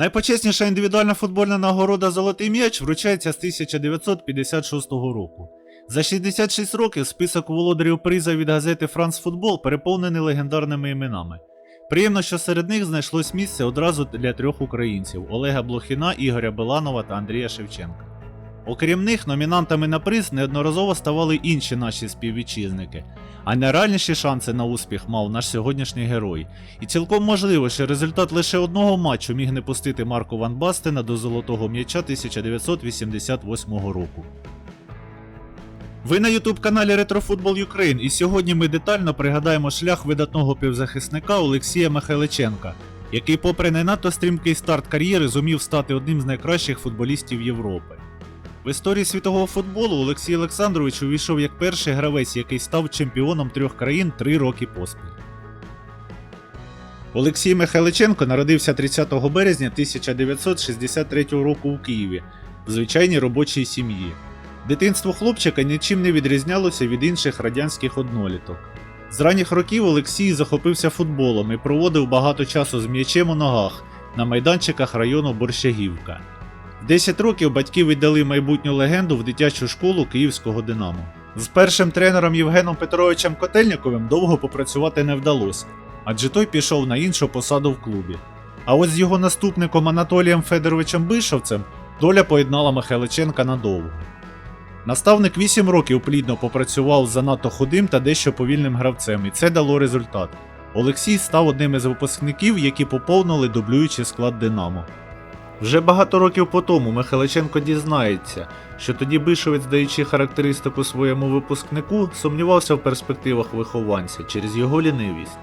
Найпочесніша індивідуальна футбольна нагорода Золотий м'яч вручається з 1956 року. За 66 років список володарів приза від газети Франс Футбол переповнений легендарними іменами. Приємно, що серед них знайшлось місце одразу для трьох українців Олега Блохіна, Ігоря Беланова та Андрія Шевченка. Окрім них, номінантами на приз неодноразово ставали інші наші співвітчизники, а найреальніші шанси на успіх мав наш сьогоднішній герой. І цілком можливо, що результат лише одного матчу міг не пустити Марку Ван Бастена до золотого м'яча 1988 року. Ви на youtube каналі Ретрофутбол Ukraine і сьогодні ми детально пригадаємо шлях видатного півзахисника Олексія Михайличенка, який, попри не надто стрімкий старт кар'єри, зумів стати одним з найкращих футболістів Європи. В історії світового футболу Олексій Олександрович увійшов як перший гравець, який став чемпіоном трьох країн три роки поспіль. Олексій Михайличенко народився 30 березня 1963 року у Києві в звичайній робочій сім'ї. Дитинство хлопчика нічим не відрізнялося від інших радянських одноліток. З ранніх років Олексій захопився футболом і проводив багато часу з м'ячем у ногах на майданчиках району Борщагівка. В 10 років батьки віддали майбутню легенду в дитячу школу київського Динамо. З першим тренером Євгеном Петровичем Котельніковим довго попрацювати не вдалося, адже той пішов на іншу посаду в клубі. А ось з його наступником Анатолієм Федоровичем Бишовцем доля поєднала Михайличенка надовго. Наставник 8 років плідно попрацював з занадто худим та дещо повільним гравцем, і це дало результат. Олексій став одним із випускників, які поповнили дублюючий склад Динамо. Вже багато років по тому Михайличенко дізнається, що тоді Бишовець, даючи характеристику своєму випускнику, сумнівався в перспективах вихованця через його лінивість.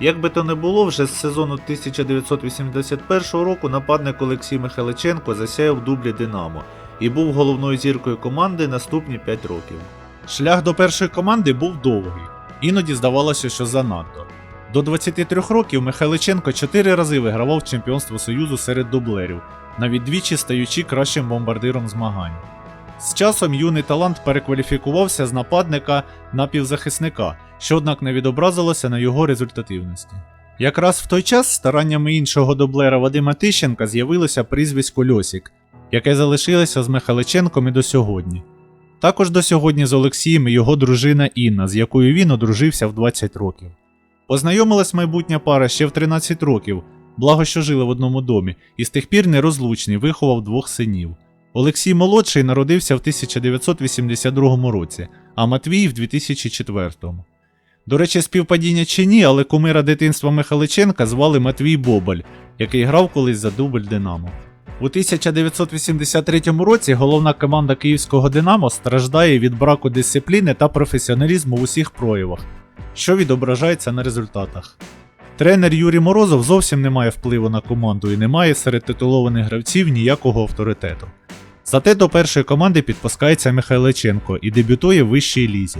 Як би то не було, вже з сезону 1981 року нападник Олексій Михайличенко засяяв дублі Динамо і був головною зіркою команди наступні 5 років. Шлях до першої команди був довгий, іноді здавалося, що занадто. До 23 років Михайличенко 4 рази вигравав чемпіонство Союзу серед дублерів, навіть двічі стаючи кращим бомбардиром змагань. З часом юний талант перекваліфікувався з нападника на півзахисника, що однак не відобразилося на його результативності. Якраз в той час стараннями іншого дублера Вадима Тищенка з'явилося прізвисько Льосік, яке залишилося з Михайличенком і до сьогодні. Також до сьогодні з Олексієм і його дружина Інна, з якою він одружився в 20 років. Познайомилась майбутня пара ще в 13 років, благо що жили в одному домі, і з тих пір нерозлучний виховав двох синів. Олексій молодший народився в 1982 році, а Матвій в 2004. До речі, співпадіння чи ні, але кумира дитинства Михайличенка звали Матвій Бобаль, який грав колись за дубль Динамо. У 1983 році головна команда київського Динамо страждає від браку дисципліни та професіоналізму в усіх проявах, що відображається на результатах. Тренер Юрій Морозов зовсім не має впливу на команду і не має серед титулованих гравців ніякого авторитету. Зате до першої команди підпускається Михайличенко і дебютує в вищій лізі.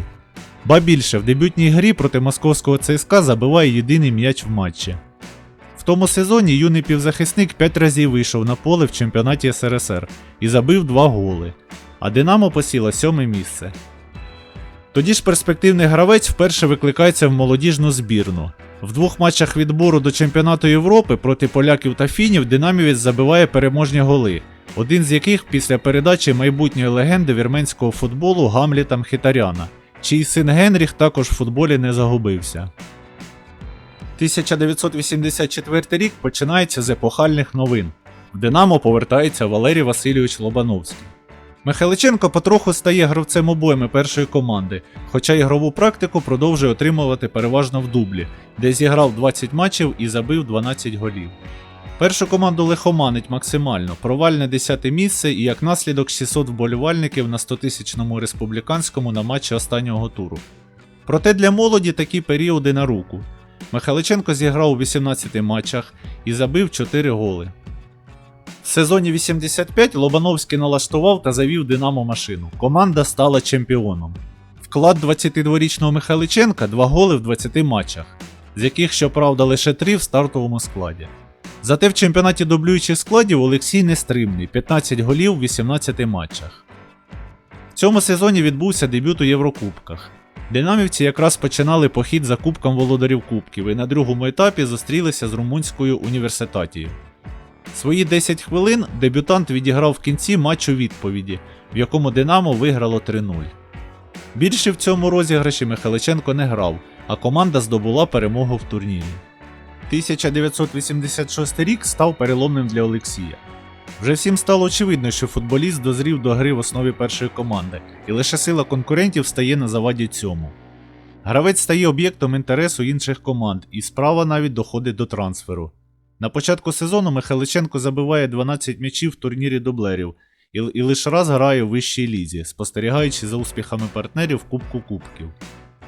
Ба більше, в дебютній грі проти московського ЦСКА забиває єдиний м'яч в матчі. В тому сезоні юний півзахисник 5 разів вийшов на поле в чемпіонаті СРСР і забив 2 голи, а Динамо посіло сьоме місце. Тоді ж перспективний гравець вперше викликається в молодіжну збірну. В двох матчах відбору до чемпіонату Європи проти поляків та фінів динамівець забиває переможні голи, один з яких після передачі майбутньої легенди вірменського футболу Гамліта Мхітаряна, чий син Генріх також в футболі не загубився. 1984 рік починається з епохальних новин. В Динамо повертається Валерій Васильович Лобановський. Михайличенко потроху стає гравцем обойми першої команди, хоча ігрову практику продовжує отримувати переважно в дублі, де зіграв 20 матчів і забив 12 голів. Першу команду лихоманить максимально, провальне 10 місце і як наслідок 600 вболівальників на 100-тисячному республіканському на матчі останнього туру. Проте для молоді такі періоди на руку. Михайличенко зіграв у 18 матчах і забив 4 голи. В сезоні 85 Лобановський налаштував та завів Динамо машину. Команда стала чемпіоном. Вклад 22-річного Михайличенка 2 голи в 20 матчах, з яких, щоправда, лише 3 в стартовому складі. Зате в чемпіонаті дублюючих складів Олексій нестримний 15 голів в 18 матчах. В цьому сезоні відбувся дебют у Єврокубках. Динамівці якраз починали похід за Кубком володарів Кубків і на другому етапі зустрілися з румунською університатією. Свої 10 хвилин дебютант відіграв в кінці матчу відповіді, в якому Динамо виграло 3-0. Більше в цьому розіграші Михайличенко не грав, а команда здобула перемогу в турнірі. 1986 рік став переломним для Олексія. Вже всім стало очевидно, що футболіст дозрів до гри в основі першої команди, і лише сила конкурентів стає на заваді цьому. Гравець стає об'єктом інтересу інших команд, і справа навіть доходить до трансферу. На початку сезону Михайличенко забиває 12 м'ячів в турнірі дублерів і, і лише раз грає у вищій лізі, спостерігаючи за успіхами партнерів в Кубку Кубків.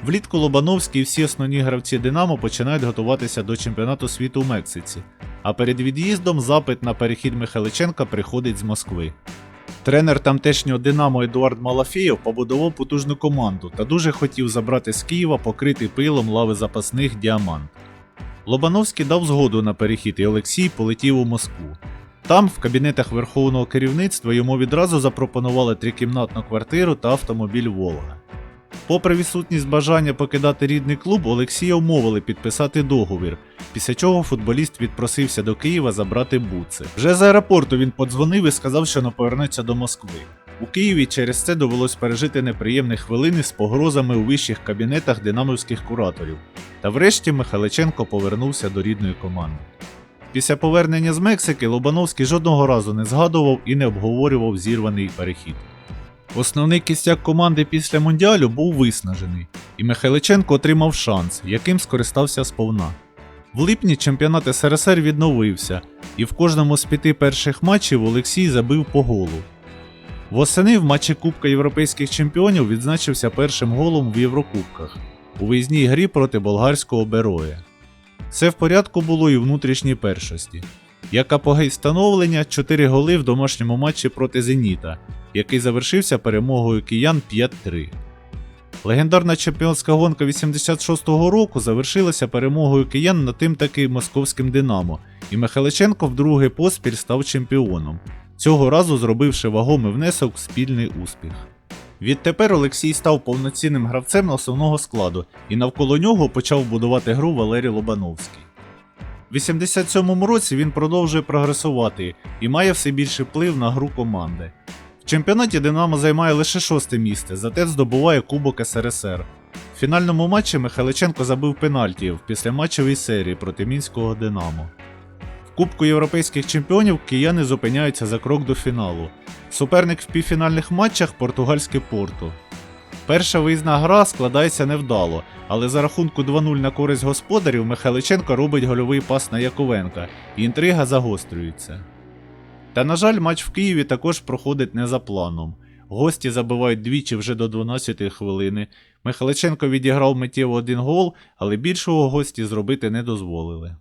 Влітку Лобановський і всі основні гравці Динамо починають готуватися до чемпіонату світу у Мексиці, а перед від'їздом запит на перехід Михайличенка приходить з Москви. Тренер тамтешнього Динамо Едуард Малафєєв побудував потужну команду та дуже хотів забрати з Києва покритий пилом лави запасних діамант. Лобановський дав згоду на перехід і Олексій полетів у Москву. Там, в кабінетах верховного керівництва, йому відразу запропонували трикімнатну квартиру та автомобіль Волга. Попри відсутність бажання покидати рідний клуб, Олексія вмовили підписати договір, після чого футболіст відпросився до Києва забрати буци. Вже з аеропорту він подзвонив і сказав, що не повернеться до Москви. У Києві через це довелось пережити неприємні хвилини з погрозами у вищих кабінетах динамовських кураторів. Та врешті Михайличенко повернувся до рідної команди. Після повернення з Мексики Лобановський жодного разу не згадував і не обговорював зірваний перехід. Основний кістяк команди після Мундіалю був виснажений, і Михайличенко отримав шанс, яким скористався сповна. В липні чемпіонат СРСР відновився, і в кожному з п'яти перших матчів Олексій забив по голу. Восени в матчі Кубка Європейських чемпіонів відзначився першим голом в Єврокубках у виїзній грі проти болгарського Бероя. Все в порядку було і внутрішній першості. Як апогей становлення 4 голи в домашньому матчі проти Зеніта, який завершився перемогою киян 5-3. Легендарна чемпіонська гонка 86-го року завершилася перемогою киян над тим таки московським Динамо, і Михайличенко вдруге поспіль став чемпіоном, цього разу зробивши вагомий внесок в спільний успіх. Відтепер Олексій став повноцінним гравцем основного складу, і навколо нього почав будувати гру Валерій Лобановський. В 87-му році він продовжує прогресувати і має все більший вплив на гру команди. В чемпіонаті Динамо займає лише шосте місце, зате здобуває Кубок СРСР. В фінальному матчі Михайличенко забив пенальті в післяматчевій серії проти мінського Динамо. Кубку європейських чемпіонів кияни зупиняються за крок до фіналу. Суперник в півфінальних матчах португальське Порту. Перша виїзна гра складається невдало, але за рахунку 2-0 на користь господарів Михайличенко робить гольовий пас на Яковенка, і інтрига загострюється. Та, на жаль, матч в Києві також проходить не за планом. Гості забивають двічі вже до 12-ї хвилини. Михайличенко відіграв миттєво один гол, але більшого гості зробити не дозволили.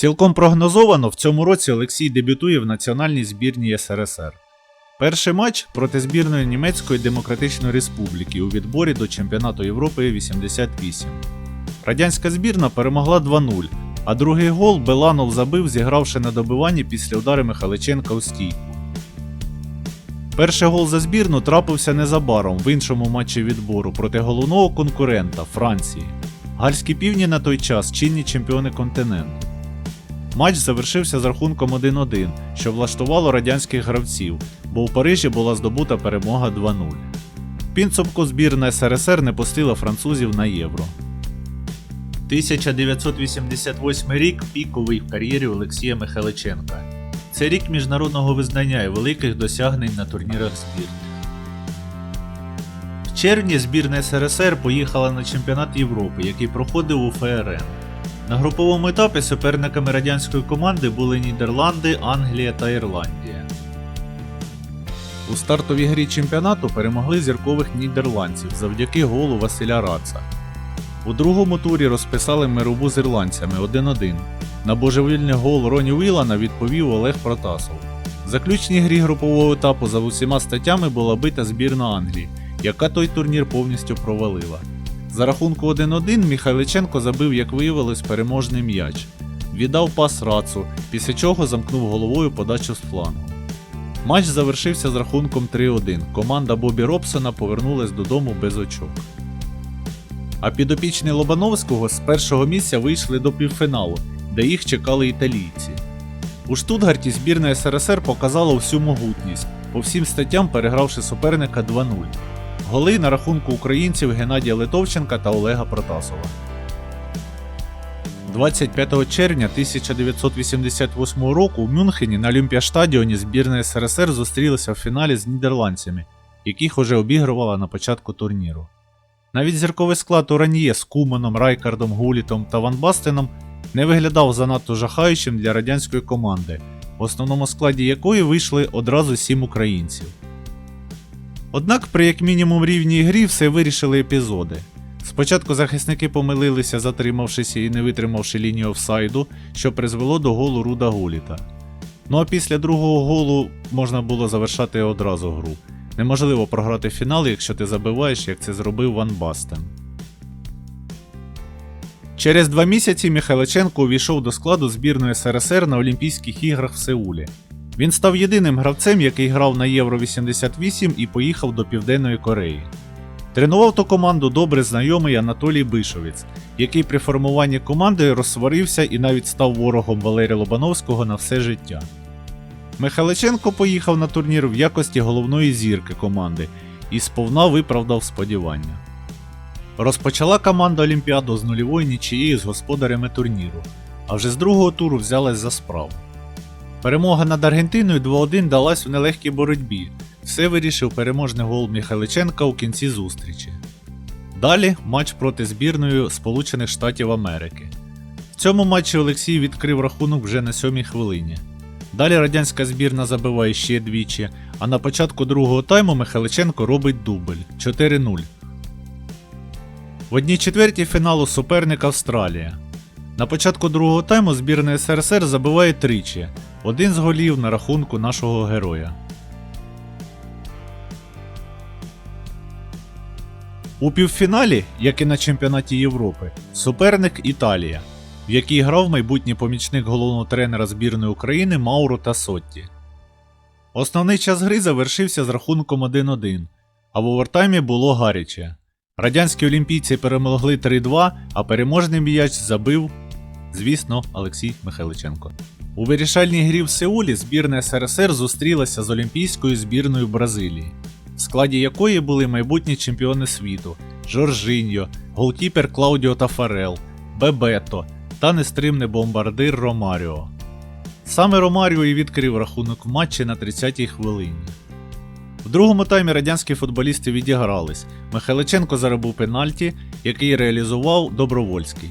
Цілком прогнозовано в цьому році Олексій дебютує в національній збірній СРСР. Перший матч проти збірної Німецької Демократичної Республіки у відборі до Чемпіонату Європи 88. Радянська збірна перемогла 2-0, а другий гол Беланов забив, зігравши на добиванні після удару Михайличенка у стійку. Перший гол за збірну трапився незабаром в іншому матчі відбору проти головного конкурента Франції. Гальські півні на той час чинні чемпіони континенту. Матч завершився з рахунком 1-1, що влаштувало радянських гравців, бо у Парижі була здобута перемога 2-0. В підсумку збірна СРСР не пустила французів на євро. 1988 рік піковий в кар'єрі Олексія Михайличенка. Це рік міжнародного визнання і великих досягнень на турнірах збірних. В червні збірна СРСР поїхала на чемпіонат Європи, який проходив у ФРН. На груповому етапі суперниками радянської команди були Нідерланди, Англія та Ірландія. У стартовій грі чемпіонату перемогли зіркових нідерландців завдяки голу Василя Раца. У другому турі розписали мирову з ірландцями 1-1. На божевільний гол Роні Вілана відповів Олег Протасов. В заключній грі групового етапу за усіма статтями була бита збірна Англії, яка той турнір повністю провалила. За рахунку 1-1 Михайличенко забив, як виявилось, переможний м'яч. Віддав пас рацу, після чого замкнув головою подачу з флангу. Матч завершився з рахунком 3-1. Команда Бобі Робсона повернулась додому без очок. А підопічні Лобановського з першого місця вийшли до півфіналу, де їх чекали італійці. У Штутгарті збірна СРСР показала всю могутність, по всім статтям перегравши суперника 2-0. Голи на рахунку українців Геннадія Литовченка та Олега Протасова. 25 червня 1988 року в Мюнхені на Олімпіаштадіоні збірна СРСР зустрілася в фіналі з нідерландцями, яких уже обігрувала на початку турніру. Навіть зірковий склад Ураньє з Куманом, Райкардом, Гулітом та Ван Бастеном не виглядав занадто жахаючим для радянської команди, в основному складі якої вийшли одразу сім українців. Однак при як мінімум рівній грі все вирішили епізоди. Спочатку захисники помилилися, затримавшися і не витримавши лінію офсайду, що призвело до голу Руда Гуліта. Ну а після другого голу можна було завершати одразу гру. Неможливо програти фінал, якщо ти забиваєш, як це зробив Ван Бастен. Через два місяці Михайличенко увійшов до складу збірної СРСР на Олімпійських іграх в Сеулі. Він став єдиним гравцем, який грав на Євро 88 і поїхав до Південної Кореї. Тренував ту команду добре знайомий Анатолій Бишовець, який при формуванні команди розсварився і навіть став ворогом Валерія Лобановського на все життя. Михайличенко поїхав на турнір в якості головної зірки команди і сповна виправдав сподівання. Розпочала команда Олімпіаду з нульової нічиєї з господарями турніру, а вже з другого туру взялась за справу. Перемога над Аргентиною 2-1 далась у нелегкій боротьбі. Все вирішив переможний гол Михайличенка у кінці зустрічі. Далі матч проти збірної Сполучених Штатів Америки. В цьому матчі Олексій відкрив рахунок вже на сьомій хвилині. Далі радянська збірна забиває ще двічі, а на початку другого тайму Михайличенко робить дубль 4-0. В одній четвертій фіналу суперник Австралія. На початку другого тайму збірна СРСР забиває тричі, один з голів на рахунку нашого героя. У півфіналі, як і на чемпіонаті Європи, суперник Італія, в якій грав майбутній помічник головного тренера збірної України Мауро Тасотті. Основний час гри завершився з рахунком 1-1, а в овертаймі було гаряче. Радянські олімпійці перемогли 3-2, а переможний м'яч забив, звісно, Олексій Михайличенко. У вирішальній грі в Сеулі збірна СРСР зустрілася з олімпійською збірною Бразилії, в складі якої були майбутні чемпіони світу Жоржиньо, голкіпер Клаудіо Тафарел, Бебето та нестримний бомбардир Ромаріо. Саме Ромаріо і відкрив рахунок в матчі на 30-й хвилині. В другому таймі радянські футболісти відігрались. Михайличенко заробив пенальті, який реалізував Добровольський.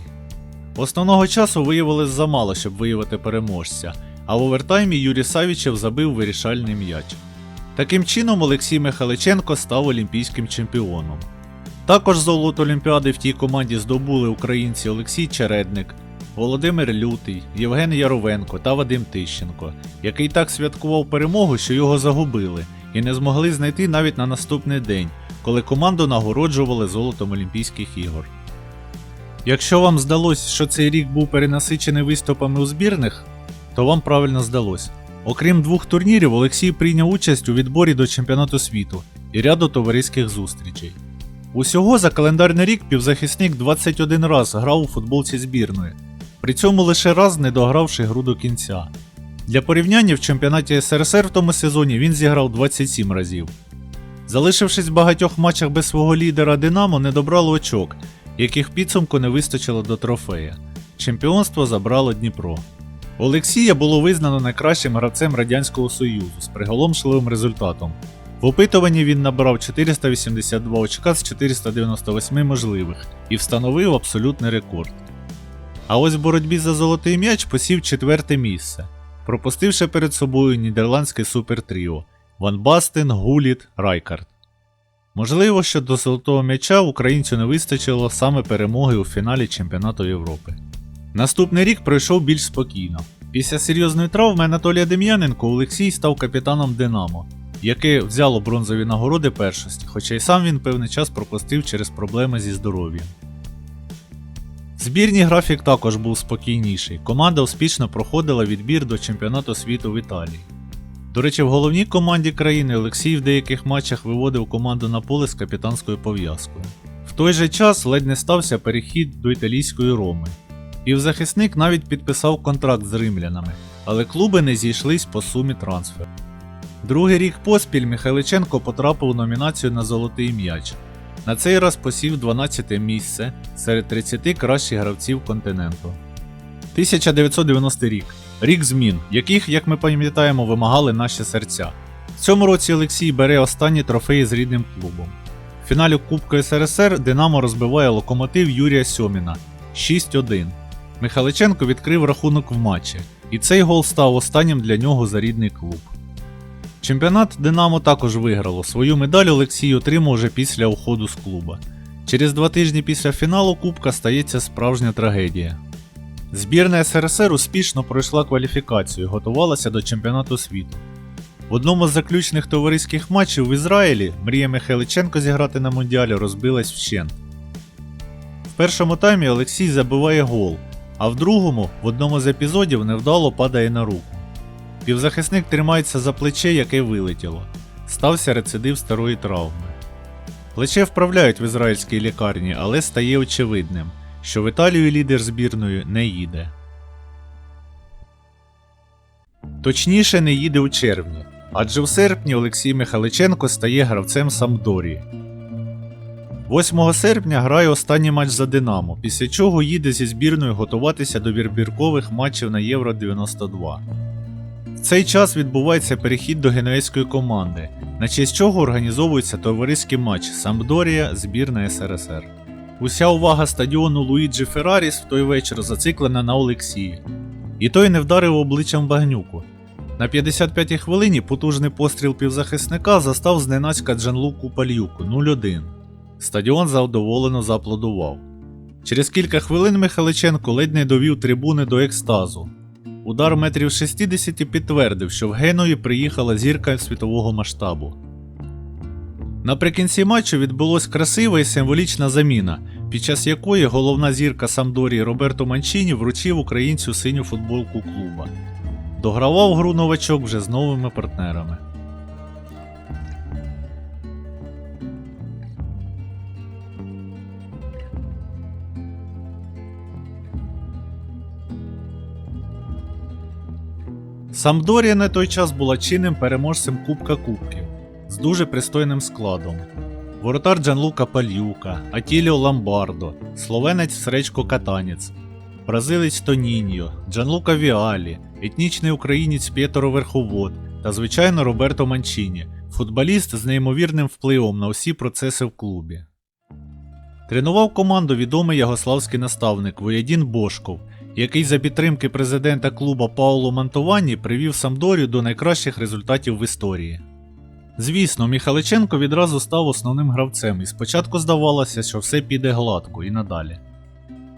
Основного часу виявилось замало, щоб виявити переможця, а в овертаймі Юрій Савічев забив вирішальний м'яч. Таким чином, Олексій Михайличенко став олімпійським чемпіоном. Також золото Олімпіади в тій команді здобули українці Олексій Чередник, Володимир Лютий, Євген Яровенко та Вадим Тищенко, який так святкував перемогу, що його загубили, і не змогли знайти навіть на наступний день, коли команду нагороджували золотом Олімпійських ігор. Якщо вам здалось, що цей рік був перенасичений виступами у збірних, то вам правильно здалось. Окрім двох турнірів, Олексій прийняв участь у відборі до чемпіонату світу і ряду товариських зустрічей. Усього за календарний рік півзахисник 21 раз грав у футболці збірної, при цьому лише раз не догравши гру до кінця. Для порівняння в чемпіонаті СРСР в тому сезоні він зіграв 27 разів. Залишившись в багатьох матчах без свого лідера Динамо, не добрало очок, яких підсумку не вистачило до трофея. Чемпіонство забрало Дніпро. Олексія було визнано найкращим гравцем Радянського Союзу з приголомшливим результатом. В опитуванні він набрав 482 очка з 498 можливих і встановив абсолютний рекорд. А ось в боротьбі за золотий м'яч посів четверте місце, пропустивши перед собою нідерландське супертріо Ван Бастен, Гуліт, Райкард. Можливо, що до золотого м'яча українцю не вистачило саме перемоги у фіналі Чемпіонату Європи. Наступний рік пройшов більш спокійно. Після серйозної травми Анатолія Дем'яненко Олексій став капітаном Динамо, яке взяло бронзові нагороди першості, хоча й сам він певний час пропустив через проблеми зі здоров'ям. Збірній графік також був спокійніший. Команда успішно проходила відбір до чемпіонату світу в Італії. До речі, в головній команді країни Олексій в деяких матчах виводив команду на поле з капітанською пов'язкою. В той же час ледь не стався перехід до італійської Роми. Півзахисник навіть підписав контракт з римлянами, але клуби не зійшлись по сумі трансферу. Другий рік поспіль Михайличенко потрапив у номінацію на золотий м'яч. На цей раз посів 12 місце серед 30 кращих гравців континенту. 1990 рік. Рік змін, яких, як ми пам'ятаємо, вимагали наші серця. В цьому році Олексій бере останні трофеї з рідним клубом. В фіналі Кубку СРСР Динамо розбиває локомотив Юрія Сьоміна 6-1. Михайличенко відкрив рахунок в матчі, і цей гол став останнім для нього за рідний клуб. Чемпіонат Динамо також виграло. Свою медаль Олексій отримав вже після уходу з клуба. Через два тижні після фіналу Кубка стається справжня трагедія. Збірна СРСР успішно пройшла кваліфікацію і готувалася до чемпіонату світу. В одному з заключних товариських матчів в Ізраїлі мрія Михайличенко зіграти на Мундіалі розбилась вщент. В першому таймі Олексій забиває гол, а в другому, в одному з епізодів, невдало падає на руку. Півзахисник тримається за плече, яке вилетіло. Стався рецидив старої травми. Плече вправляють в ізраїльській лікарні, але стає очевидним, що в Італію лідер збірної не їде. Точніше, не їде у червні, адже в серпні Олексій Михайличенко стає гравцем Самдорії. 8 серпня грає останній матч за Динамо, після чого їде зі збірною готуватися до вірбіркових матчів на Євро 92. В цей час відбувається перехід до генуезької команди, на честь чого організовується товариський матч Самдорія збірна СРСР. Уся увага стадіону Луїджі Ферраріс в той вечір зациклена на Олексії. І той не вдарив обличчям багнюку. На 55-й хвилині потужний постріл півзахисника застав зненацька Джанлуку Пальюку 0-1. Стадіон завдоволено зааплодував. Через кілька хвилин Михайличенко ледь не довів трибуни до екстазу. Удар метрів 60 підтвердив, що в Генові приїхала зірка світового масштабу. Наприкінці матчу відбулась красива і символічна заміна, під час якої головна зірка Самдорії Роберто Манчіні вручив українцю синю футболку клуба. Догравав гру новачок вже з новими партнерами. Самдорія на той час була чинним переможцем Кубка Кубків дуже пристойним складом. Воротар Джанлука Пальюка, Атіліо Ламбардо, словенець Сречко Катанець, бразилець Тоніньо, Джанлука Віалі, етнічний українець П'єтеро Верховод та, звичайно, Роберто Манчіні, футболіст з неймовірним впливом на усі процеси в клубі. Тренував команду відомий ягославський наставник Воядін Бошков, який за підтримки президента клуба Пауло Мантовані привів Самдорію до найкращих результатів в історії. Звісно, Міхаличенко відразу став основним гравцем, і спочатку здавалося, що все піде гладко і надалі.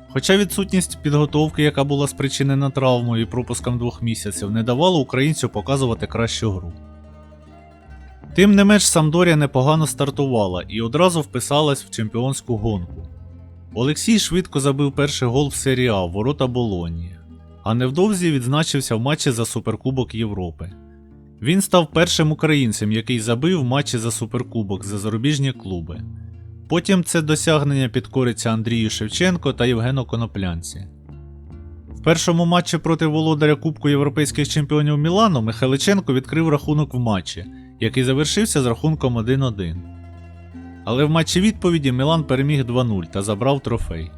Хоча відсутність підготовки, яка була спричинена травмою і пропуском двох місяців, не давала українцю показувати кращу гру. Тим не менш, Самдорія непогано стартувала і одразу вписалась в чемпіонську гонку. Олексій швидко забив перший гол в серії А ворота Болонії, а невдовзі відзначився в матчі за Суперкубок Європи. Він став першим українцем, який забив матчі за Суперкубок за зарубіжні клуби. Потім це досягнення підкориться Андрію Шевченко та Євгену Коноплянці. В першому матчі проти володаря Кубку європейських чемпіонів Мілану Михайличенко відкрив рахунок в матчі, який завершився з рахунком 1-1. Але в матчі відповіді Мілан переміг 2-0 та забрав трофей.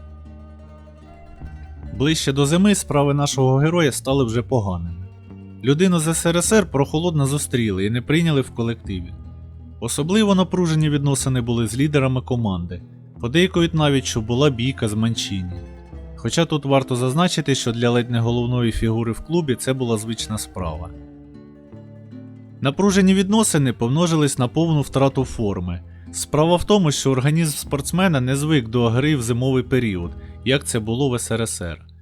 Ближче до зими справи нашого героя стали вже поганими. Людину з СРСР прохолодно зустріли і не прийняли в колективі. Особливо напружені відносини були з лідерами команди, подейкують навіть, що була бійка з Манчіні. Хоча тут варто зазначити, що для ледь не головної фігури в клубі це була звична справа. Напружені відносини помножились на повну втрату форми. Справа в тому, що організм спортсмена не звик до гри в зимовий період, як це було в СРСР.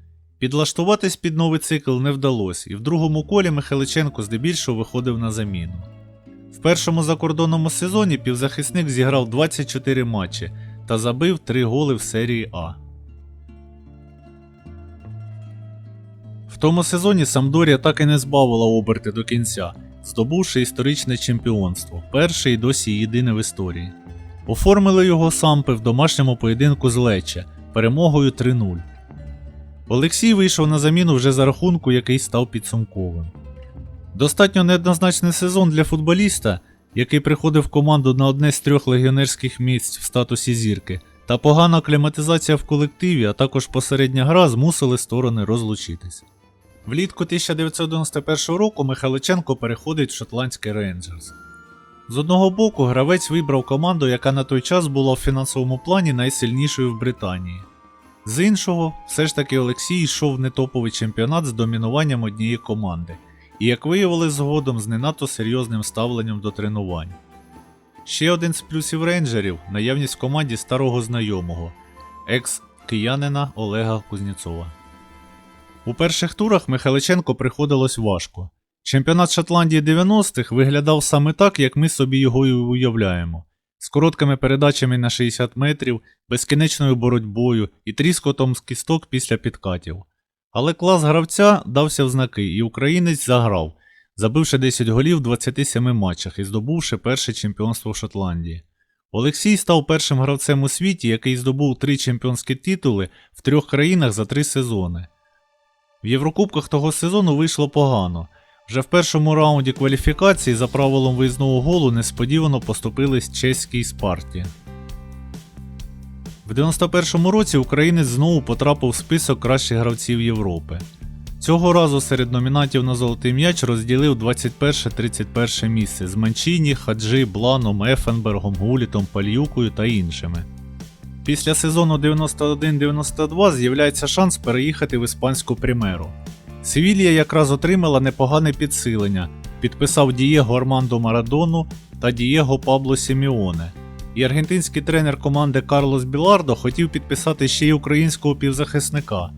Підлаштуватись під новий цикл не вдалося, і в другому колі Михайличенко здебільшого виходив на заміну. В першому закордонному сезоні півзахисник зіграв 24 матчі та забив 3 голи в серії А. В тому сезоні Самдорія так і не збавила оберти до кінця, здобувши історичне чемпіонство, перше і досі єдине в історії. Оформили його сампи в домашньому поєдинку з Лече перемогою 3-0. Олексій вийшов на заміну вже за рахунку, який став підсумковим. Достатньо неоднозначний сезон для футболіста, який приходив в команду на одне з трьох легіонерських місць в статусі зірки, та погана акліматизація в колективі, а також посередня гра змусили сторони розлучитись. Влітку 1991 року Михайличенко переходить в шотландський Рейнджерс. З одного боку, гравець вибрав команду, яка на той час була в фінансовому плані найсильнішою в Британії. З іншого, все ж таки Олексій йшов в нетоповий чемпіонат з домінуванням однієї команди, і, як виявилось згодом, з не надто серйозним ставленням до тренувань. Ще один з плюсів рейнджерів наявність в команді старого знайомого, екс-киянина Олега Кузнєцова. У перших турах Михайличенко приходилось важко. Чемпіонат Шотландії 90-х виглядав саме так, як ми собі його і уявляємо. З короткими передачами на 60 метрів, безкінечною боротьбою і тріскотом з кісток після підкатів. Але клас гравця дався в знаки, і українець заграв, забивши 10 голів в 27 матчах і здобувши перше чемпіонство в Шотландії. Олексій став першим гравцем у світі, який здобув три чемпіонські титули в трьох країнах за три сезони. В Єврокубках того сезону вийшло погано. Вже в першому раунді кваліфікації за правилом виїзного голу несподівано поступились чеській Спарті. В 91-му році українець знову потрапив в список кращих гравців Європи. Цього разу серед номінантів на золотий м'яч розділив 21-31 місце з Манчіні, Хаджи, Бланом, Ефенбергом, Гулітом, Пальюкою та іншими. Після сезону 91-92 з'являється шанс переїхати в іспанську примеру. Севілья якраз отримала непогане підсилення, підписав Дієго Армандо Марадону та Дієго Пабло Сіміоне. І аргентинський тренер команди Карлос Білардо хотів підписати ще й українського півзахисника.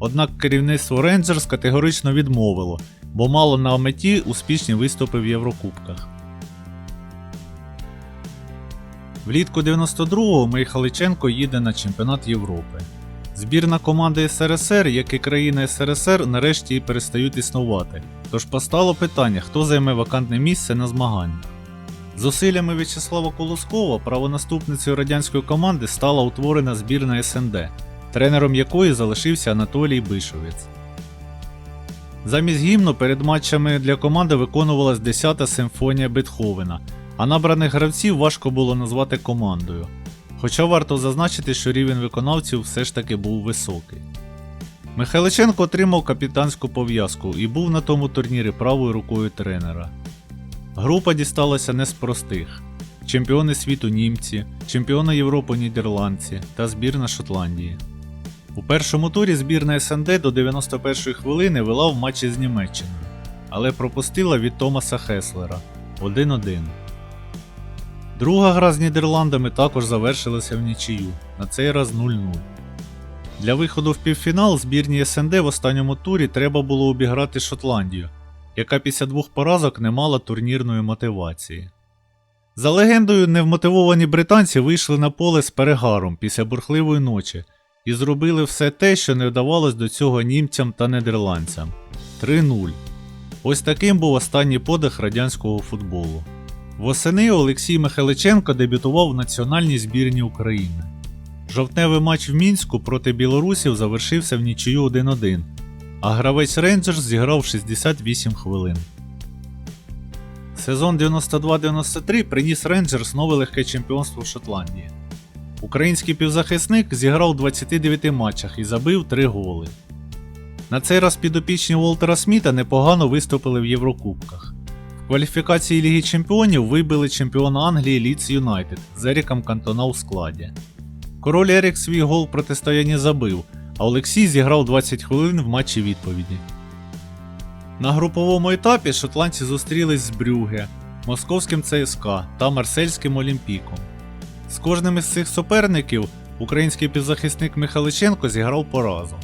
Однак керівництво Рейнджерс категорично відмовило, бо мало на меті успішні виступи в Єврокубках. Влітку 92-го Михайличенко їде на чемпіонат Європи. Збірна команди СРСР, як і країни СРСР, нарешті і перестають існувати. Тож постало питання, хто займе вакантне місце на змаганнях. Зусиллями В'ячеслава Колоскова правонаступницею радянської команди стала утворена збірна СНД, тренером якої залишився Анатолій Бишовець. Замість гімну перед матчами для команди виконувалась 10-та симфонія Бетховена, а набраних гравців важко було назвати командою. Хоча варто зазначити, що рівень виконавців все ж таки був високий. Михайличенко отримав капітанську пов'язку і був на тому турнірі правою рукою тренера. Група дісталася не з простих: чемпіони світу німці, чемпіони Європи нідерландці та збірна Шотландії. У першому турі збірна СНД до 91-ї хвилини вела в матчі з Німеччиною, але пропустила від Томаса Хеслера 1-1. Друга гра з Нідерландами також завершилася в нічию, на цей раз 0-0. Для виходу в півфінал збірні СНД в останньому турі треба було обіграти Шотландію, яка після двох поразок не мала турнірної мотивації. За легендою, невмотивовані британці вийшли на поле з перегаром після бурхливої ночі і зробили все те, що не вдавалось до цього німцям та нідерландцям 3-0. Ось таким був останній подих радянського футболу. Восени Олексій Михайличенко дебютував в національній збірні України. Жовтневий матч в Мінську проти білорусів завершився в нічию 1-1, а гравець Рейнджерс зіграв 68 хвилин. Сезон 92-93 приніс Рейнджерс нове легке чемпіонство в Шотландії. Український півзахисник зіграв у 29 матчах і забив 3 голи. На цей раз підопічні Уолтера Сміта непогано виступили в Єврокубках. Кваліфікації Ліги Чемпіонів вибили чемпіона Англії Ліц Юнайтед з Еріком Кантона у складі. Король Ерік свій гол в протистоянні забив, а Олексій зіграв 20 хвилин в матчі відповіді. На груповому етапі шотландці зустрілись з Брюге, Московським ЦСКА та Марсельським Олімпіком. З кожним із цих суперників український півзахисник Михайличенко зіграв по разу.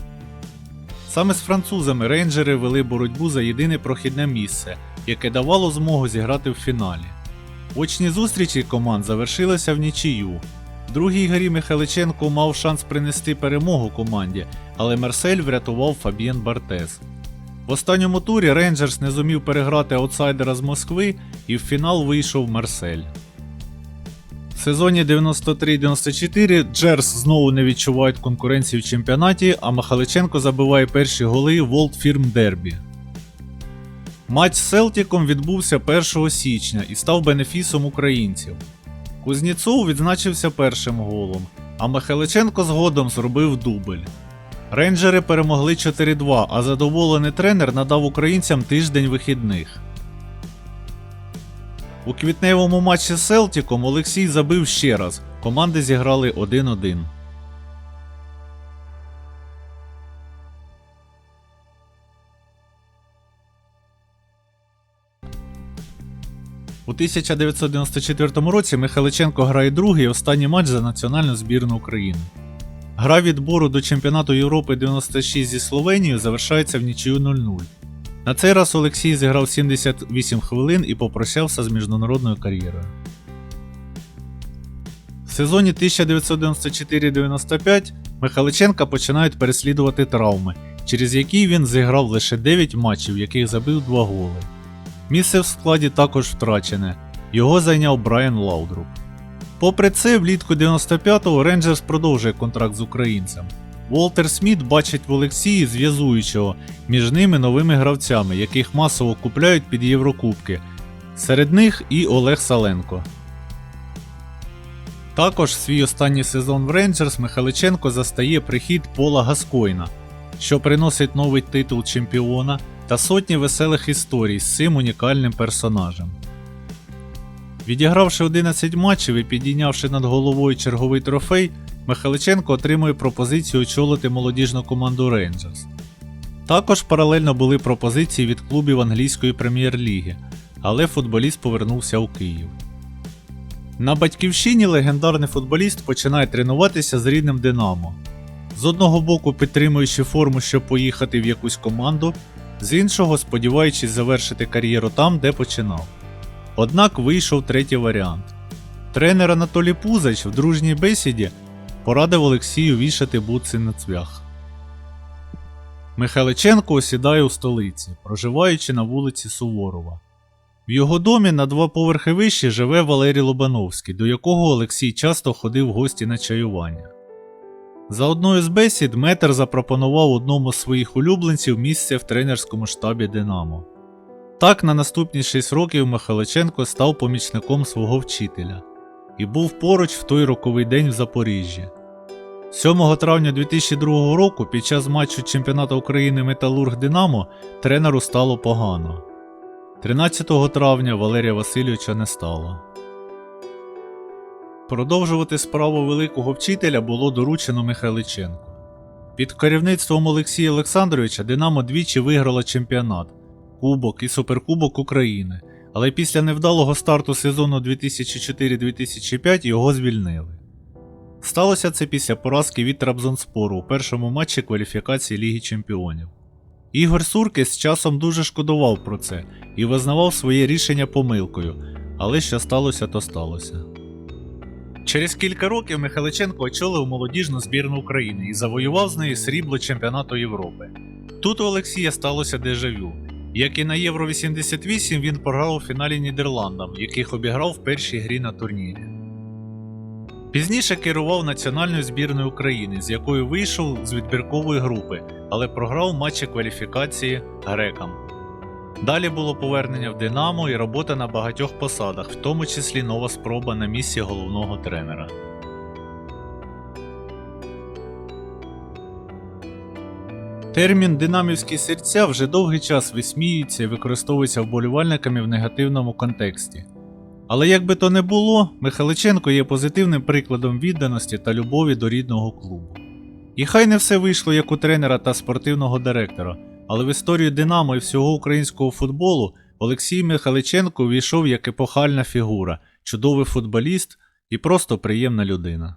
Саме з французами рейнджери вели боротьбу за єдине прохідне місце, яке давало змогу зіграти в фіналі. Очні зустрічі команд завершилися в нічию. В другій грі Михайличенко мав шанс принести перемогу команді, але Марсель врятував Фабієн Бартес. В останньому турі Рейнджерс не зумів переграти аутсайдера з Москви і в фінал вийшов Марсель. сезоні 93-94 Джерс знову не відчувають конкуренції в чемпіонаті, а Михаличенко забиває перші голи в Old Firm Дербі. Матч з Селтіком відбувся 1 січня і став бенефісом українців. Кузнєцов відзначився першим голом, а Михайличенко згодом зробив дубль. Рейнджери перемогли 4-2, а задоволений тренер надав українцям тиждень вихідних. У квітневому матчі з Селтіком Олексій забив ще раз. Команди зіграли 1-1. У 1994 році Михайличенко грає другий і останній матч за національну збірну України. Гра відбору до чемпіонату Європи 96 зі Словенією завершається в нічию 0-0. На цей раз Олексій зіграв 78 хвилин і попрощався з міжнародною кар'єрою. В сезоні 1994-95 Михайличенка починають переслідувати травми, через які він зіграв лише 9 матчів, в яких забив 2 голи. Місце в складі також втрачене. Його зайняв Брайан Лаудруп. Попри це, влітку 95-го Рейнджерс продовжує контракт з українцем. Волтер Сміт бачить в Олексії зв'язуючого між ними новими гравцями, яких масово купляють під Єврокубки. Серед них і Олег Саленко. Також свій останній сезон в Рейнджерс Михайличенко застає прихід Пола Гаскойна, що приносить новий титул чемпіона та сотні веселих історій з цим унікальним персонажем. Відігравши 11 матчів і підійнявши над головою черговий трофей, Михайличенко отримує пропозицію очолити молодіжну команду Рейнджерс. Також паралельно були пропозиції від клубів англійської прем'єр-ліги, але футболіст повернувся у Київ. На батьківщині легендарний футболіст починає тренуватися з рідним Динамо. З одного боку підтримуючи форму, щоб поїхати в якусь команду, з іншого сподіваючись завершити кар'єру там, де починав. Однак вийшов третій варіант. Тренер Анатолій Пузач в дружній бесіді порадив Олексію вішати бутси на цвях. Михайличенко осідає у столиці, проживаючи на вулиці Суворова. В його домі на два поверхи вище живе Валерій Лобановський, до якого Олексій часто ходив в гості на чаювання. За одною з бесід Метр запропонував одному з своїх улюбленців місце в тренерському штабі Динамо. Так, на наступні 6 років Михайличенко став помічником свого вчителя і був поруч в той роковий день в Запоріжжі. 7 травня 2002 року під час матчу чемпіонату України Металург Динамо тренеру стало погано. 13 травня Валерія Васильовича не стало. Продовжувати справу великого вчителя було доручено Михайличенку. Під керівництвом Олексія Олександровича Динамо двічі виграла чемпіонат, Кубок і Суперкубок України, але після невдалого старту сезону 2004-2005 його звільнили. Сталося це після поразки від Трабзонспору у першому матчі кваліфікації Ліги Чемпіонів. Ігор Суркis з часом дуже шкодував про це і визнавав своє рішення помилкою, але що сталося, то сталося. Через кілька років Михайличенко очолив молодіжну збірну України і завоював з нею срібло чемпіонату Європи. Тут у Олексія сталося дежавю. Як і на Євро 88, він програв у фіналі Нідерландам, яких обіграв в першій грі на турнірі. Пізніше керував національною збірною України, з якою вийшов з відбіркової групи, але програв матчі кваліфікації грекам. Далі було повернення в Динамо і робота на багатьох посадах, в тому числі нова спроба на місці головного тренера. Термін динамівські серця вже довгий час висміюється і використовується вболівальниками в негативному контексті. Але як би то не було, Михайличенко є позитивним прикладом відданості та любові до рідного клубу. І хай не все вийшло як у тренера та спортивного директора, але в історію Динамо і всього українського футболу Олексій Михайличенко увійшов як епохальна фігура, чудовий футболіст і просто приємна людина.